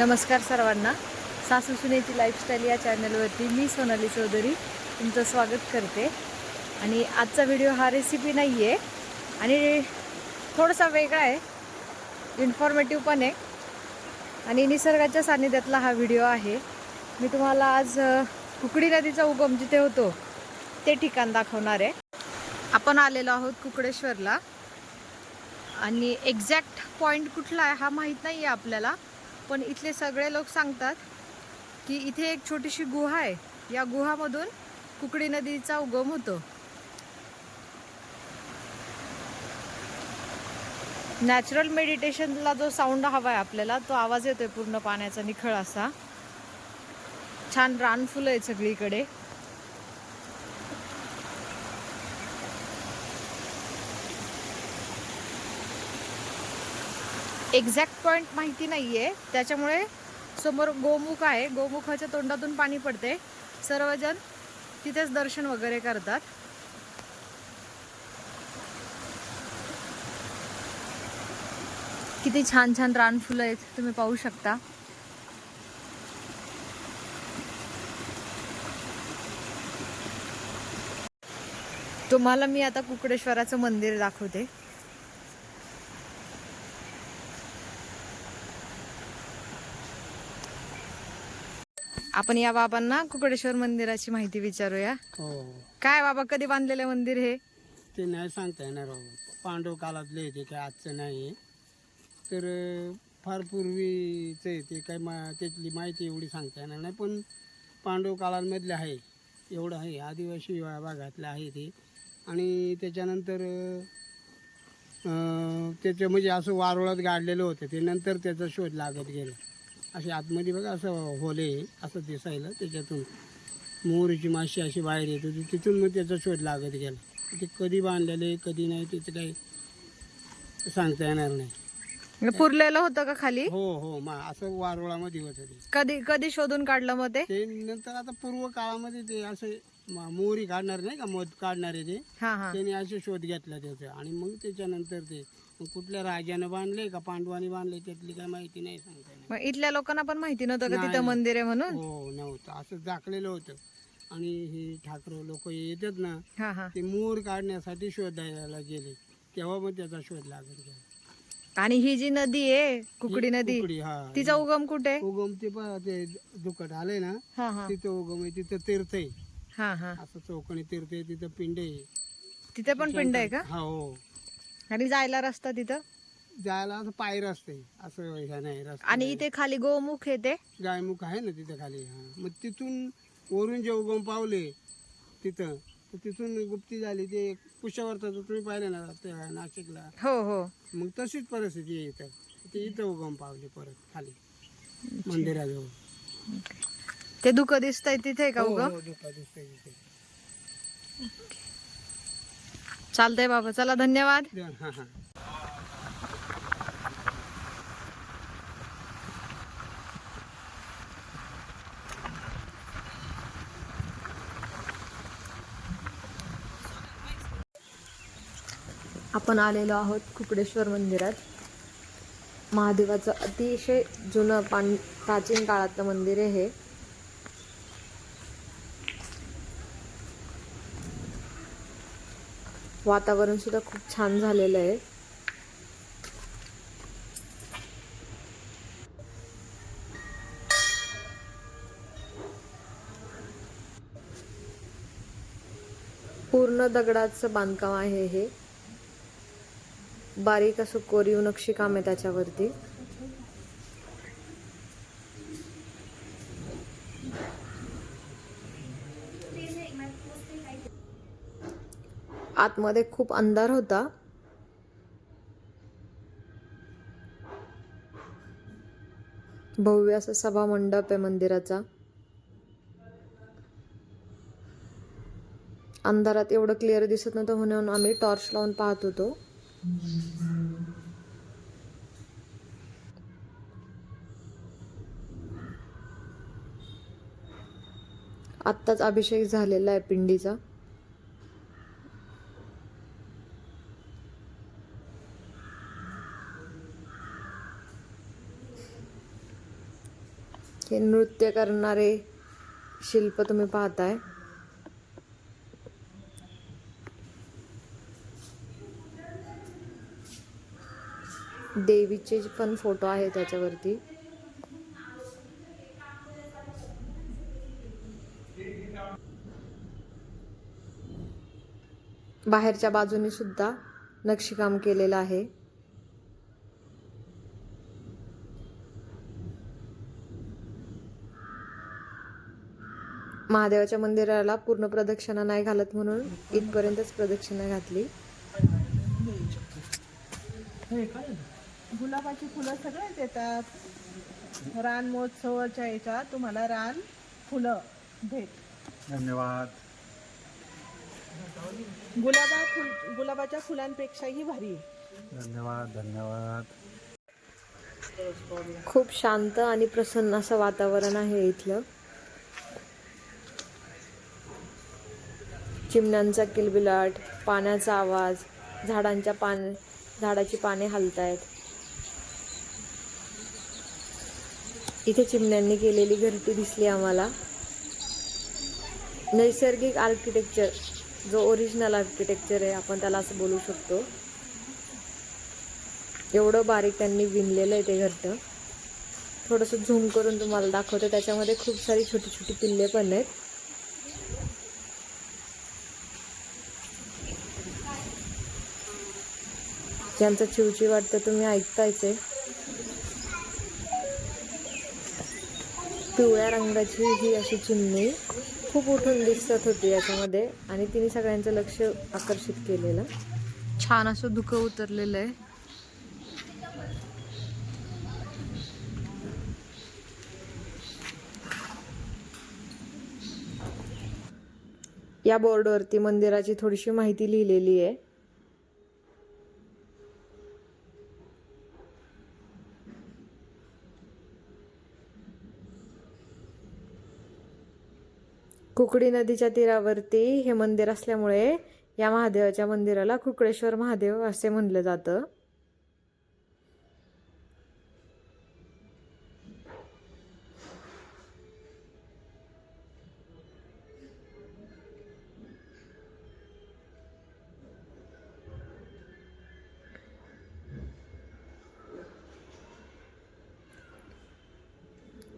नमस्कार सर्वांना. सासू सुनेची लाईफस्टाईल या चॅनलवरती मी सोनाली चौधरी तुमचं स्वागत करते. आणि आजचा व्हिडिओ हा रेसिपी नाही आहे आणि थोडासा वेगळा आहे. इन्फॉर्मेटिव्ह पण आहे. आणि निसर्गाच्या सान्निध्यातला हा व्हिडिओ आहे. मी तुम्हाला आज कुकडी नदीचा उगम जिथे होतो ते ठिकाण दाखवणार आहे. आपण आलेलो आहोत कुकडेश्वरला. आणि एक्झॅक्ट पॉईंट कुठला आहे हा माहीत नाही आहे आपल्याला. पण इथले सगळे लोक सांगतात की इथे एक छोटीशी गुहा आहे. या गुहामधून कुकडी नदीचा उगम होतो. नॅचरल मेडिटेशनला जो साऊंड हवा आहे आपल्याला तो आवाज येतोय पूर्ण पाण्याचा निखळ असा. छान रानफुलं आहेत सगळीकडे. एक्झॅक्ट पॉईंट माहिती नाही आहे त्याच्यामुळे समोर गोमुख आहे. गोमुखाच्या तोंडातून पाणी पडते सर्वजण तिथेच दर्शन वगैरे करतात. किती छान छान रानफुलं आहेत. तुम्ही पाहू शकता. तुम्हाला मी आता कुकडेश्वराचं मंदिर दाखवते. आपण या बाबांना कुकडेश्वर मंदिराची माहिती विचारूया. हो. काय बाबा कधी बांधलेले मंदिर हे? ते नाही सांगता येणार हो पांडव काळातले आहे ते काय आजचं नाही आहे तर अं, फार पूर्वीचं आहे ते काय मा त्यातली माहिती एवढी सांगता येणार नाही. पण पांडव काळांमधले आहे. एवढं आहे. आदिवासी भागातलं आहे ते. आणि त्याच्यानंतर अं, त्याचं म्हणजे असं वारुळात गाडलेलं होतं ते. नंतर त्याचा शोध लागत गेला. असे आतमध्ये बघा असं होले असं दिसायला त्याच्यातून मोहरीची माशी अशी बाहेर येत होती. तिथून मग त्याचा शोध लागत गेला. ते कधी बांधलेले कधी नाही त्याचं काही सांगता येणार नाही. म्हणजे पुरलेलं होतं का खाली? हो हो मा असं वारुळामध्ये होतं ते कधी कधी शोधून काढलं मग ते? ते नंतर आता पूर्व काळामध्ये ते असे म- मोहरी काढणार नाही का मध काढणारे ते? हा हा. त्याने असे शोध घेतला त्याचा. आणि मग त्याच्यानंतर ते मग कुठल्या राजानं बांधले का पांडवाने बांधले त्यातली काही माहिती नाही सांगता येणार मग इथल्या लोकांना पण माहिती नव्हतं का. तिथं मंदिर आहे म्हणून? हो नव्हतं. असं झाकलेलं होतं. आणि हे ठाकर लोक येतात ना हा हा. ते मोर काढण्यासाठी शोधायला गेले. तेव्हा मग त्याचा शोध लागत गेला. आणि ही जी नदी आहे कुकडी नदी हा. तिचा उगम कुठे? उगम ते पहा ते दुखट आलंय ना हा हा. तिथं उगम आहे तिथं तीर्थ आहे. हा हा. असं चौकणी तीर्थ आहे तिथं पिंड आहे. तिथे पण पिंड आहे का? हा हो. आणि जायला रस्ता तिथं? जायला असं पायर असते असं ह्या नाही रस्ता आणि इथे खाली गोमुख येते गायमुख आहे ना तिथं खाली हा. मग तिथून वरून जे उगम पावले तिथं तर तिथून गुप्ती झाली ते कुशावर्ताचं तुम्ही पाहिलं ना त्या नाशिकला. हो हो. मग तशीच परिस्थिती आहे इथं. ते इथं उगम पावले परत खाली मंदिराजवळ. ते दुःख दिसतंय तिथे का हो, उगम? हो, दुःख दिसतंय तिथे. चालतंय बाबा चला धन्यवाद. हा हा. आपण आलेलो आहोत कुकडेश्वर मंदिरात. महादेवाचं अतिशय जुनं पान प्राचीन काळातलं मंदिर आहे हे. वातावरण सुद्धा खूप छान झालेलं आहे. पूर्ण दगडाचं बांधकाम आहे हे. बारीक असं कोरीव नक्षी काम आहे त्याच्यावरती. आतमध्ये खूप अंधार होता. भव्य असा सभा मंडप आहे मंदिराचा. अंधारात एवढं क्लिअर दिसत नव्हतं म्हणून आम्ही टॉर्च लावून पाहत होतो. आत्ताच अभिषेक झालेला आहे पिंडीचा. हे नृत्य करणारे शिल्प तुम्ही पाहताय. देवीचे पण फोटो आहे त्याच्यावरती. बाहेरच्या बाजूने सुद्धा नक्षीकाम केलेलं आहे. महादेवाच्या मंदिराला पूर्ण प्रदक्षिणा नाही घालत म्हणून इथपर्यंतच प्रदक्षिणा घातली. गुलाबाची फुलं सगळेच येतात रान महोत्सवाच्या याच्यात तुम्हाला रान फुलं भेट. धन्यवाद. गुलाबा फुल गुलाबाच्या फुलांपेक्षाही भारी. धन्यवाद धन्यवाद. खूप शांत आणि प्रसन्न असं वातावरण आहे इथलं. चिमण्यांचा किलबिलाट पाण्याचा आवाज झाडांच्या पान झाडाची पाने हलतायत. इथे चिमण्यांनी केलेली घरटी दिसली आम्हाला. नैसर्गिक आर्किटेक्चर जो ओरिजिनल आर्किटेक्चर आहे आपण त्याला असं बोलू शकतो. एवढं बारीक त्यांनी विणलेलं आहे ते घरटं. थोडंसं झूम करून तुम्हाला दाखवतं. त्याच्यामध्ये खूप सारी छोटी छोटी पिल्ले पण आहेत. ज्यांचं चिवची वाटतं तुम्ही ऐकतायच आहे. पिवळ्या रंगाची ही अशी चिमणी खूप उठून दिसत होती याच्यामध्ये आणि तिने सगळ्यांचं लक्ष आकर्षित केलेलं. छान असं धुकं उतरलेलं आहे. या बोर्डवरती मंदिराची थोडीशी माहिती लिहिलेली आहे. कुकडी नदीच्या तीरावरती हे मंदिर असल्यामुळे या महादेवाच्या मंदिराला कुकडेश्वर महादेव असे म्हणलं जातं.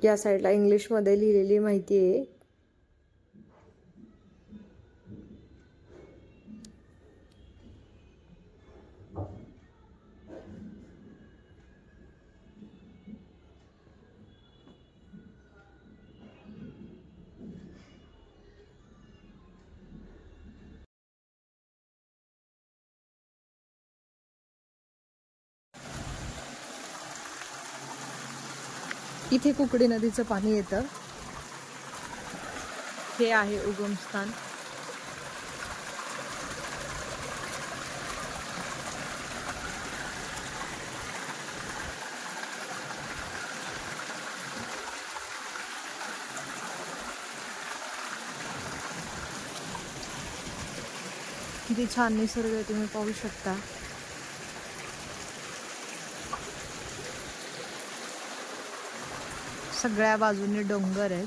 या साईडला इंग्लिशमध्ये लिहिलेली माहिती आहे. इथे कुकडी नदीचं पाणी येतं. हे आहे उगमस्थान किती छान निसर्ग आहे तुम्ही पाहू शकता. सगळ्या बाजूने डोंगर आहेत.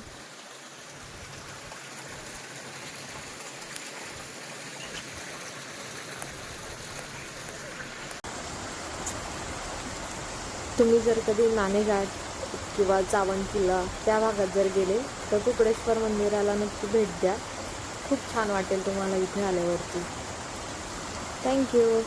तुम्ही जर कधी नाणेघाट किंवा चावण किल्ला त्या भागात जर गेले तर कुकडेश्वर मंदिराला नक्की भेट द्या. खूप छान वाटेल तुम्हाला इथे आल्यावरती. थँक्यू